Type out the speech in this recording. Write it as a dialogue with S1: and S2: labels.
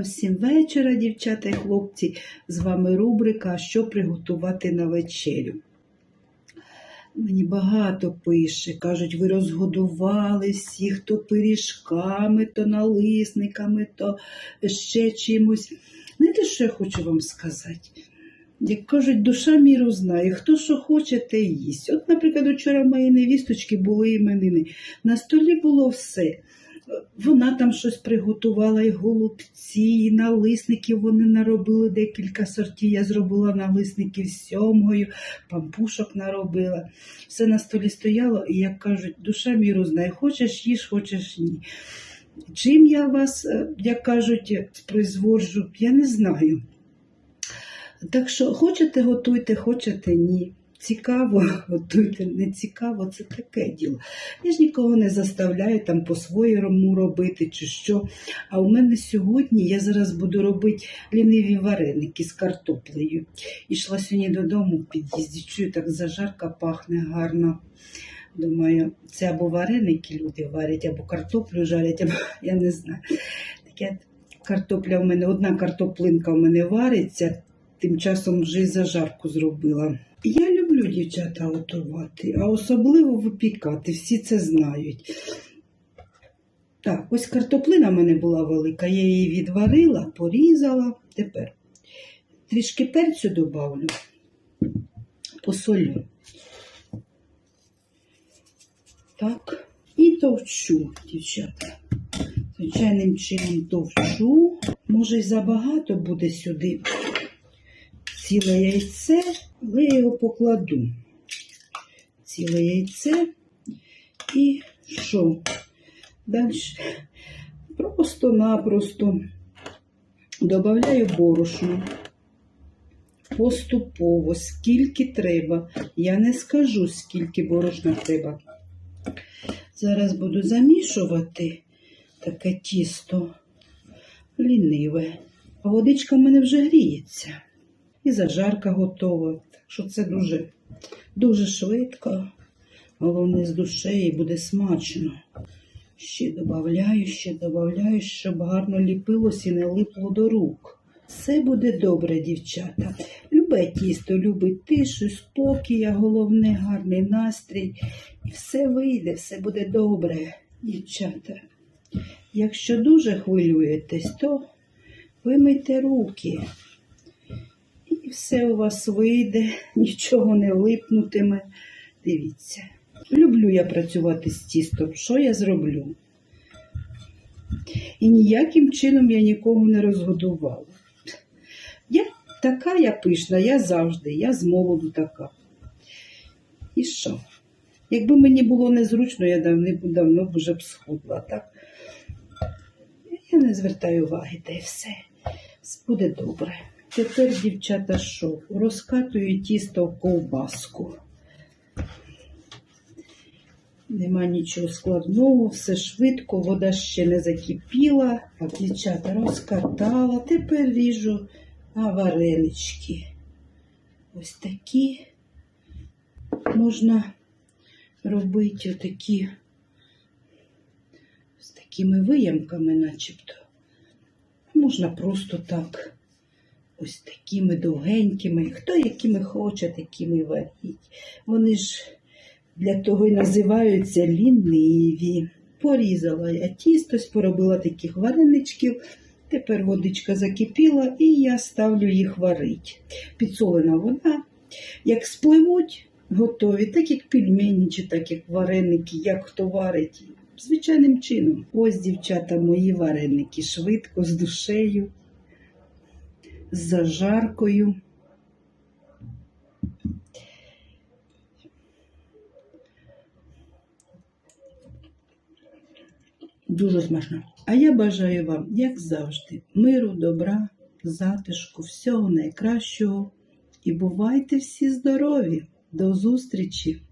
S1: Всім вечора, дівчата і хлопці. З вами рубрика Що приготувати на вечерю. Мені багато пише, кажуть, ви розгодували всіх то пиріжками, то налисниками, то ще чимось. Знаєте, що я хочу вам сказати? Як кажуть, душа міру знає, хто що хоче, те їсть. От, наприклад, вчора в моєї невісточки були іменини. На столі було все. Вона там щось приготувала, і голубці, і налисників вони наробили декілька сортів. Я зробила налисників з сьомгою, пампушок наробила. Все на столі стояло, і як кажуть, душа міру знає, хочеш їж, хочеш ні. Чим я вас, е, як кажуть, призводжу, я не знаю. Так що хочете готуйте, хочете ні. Цікаво, готуйте, не цікаво, це таке діло. Я ж нікого не заставляю там по-своєму робити чи що. А у мене сьогодні я зараз буду робити ліниві вареники з картоплею. Ішла сьогодні додому в під'їзді, чую, так зажарка пахне гарно. Думаю, це або вареники люди варять, або картоплю жарять, або я не знаю. Таке картопля в мене, одна картоплинка в мене вариться, тим часом вже й зажарку зробила. Я люблю дівчата готувати, а особливо випікати, всі це знають. Так, ось картоплина в мене була велика, я її відварила, порізала. Тепер трішки перцю добавлю, посолю. Так, і товчу, дівчата. Звичайним чином товчу. Може, й забагато буде сюди ціле яйце, але я його покладу. Ціле яйце і що? Далі просто-напросто додаю борошно. Поступово, скільки треба. Я не скажу, скільки борошна треба. Зараз буду замішувати таке тісто ліниве. А водичка в мене вже гріється. І зажарка готова. Так що це дуже, дуже швидко. Головне з душею буде смачно. Ще додаю, ще додаю, щоб гарно ліпилось і не липло до рук. Все буде добре, дівчата. Любе тісто, любить тишу, спокій, а головне гарний настрій. І все вийде, все буде добре, дівчата. Якщо дуже хвилюєтесь, то вимийте руки. І все у вас вийде, нічого не липнутиме. Дивіться. Люблю я працювати з тістом. Що я зроблю? І ніяким чином я нікого не розгодувала. Я така я пишна, я завжди, я з молоду така. І що? Якби мені було незручно, я давно, давно б вже б схудла, так? Я не звертаю уваги, та й все. Буде добре. Тепер, дівчата, що? Розкатую тісто в ковбаску. Нема нічого складного, все швидко, вода ще не закипіла. Так, дівчата, розкатала. Тепер ріжу на варенички. Ось такі можна робити отакі з такими виямками, начебто. Можна просто так, ось такими довгенькими. Хто якими хоче, такими варіть. Вони ж для того й називаються ліниві. Порізала я тісто, поробила таких вареничків. Тепер водичка закипіла і я ставлю їх варити. Підсолена вода. Як спливуть, готові, так як пельмені, чи так як вареники, як хто варить. Звичайним чином. Ось, дівчата, мої вареники швидко, з душею, з зажаркою. Дуже смачно. А я бажаю вам, як завжди, миру, добра, затишку, всього найкращого. І бувайте всі здорові! До зустрічі!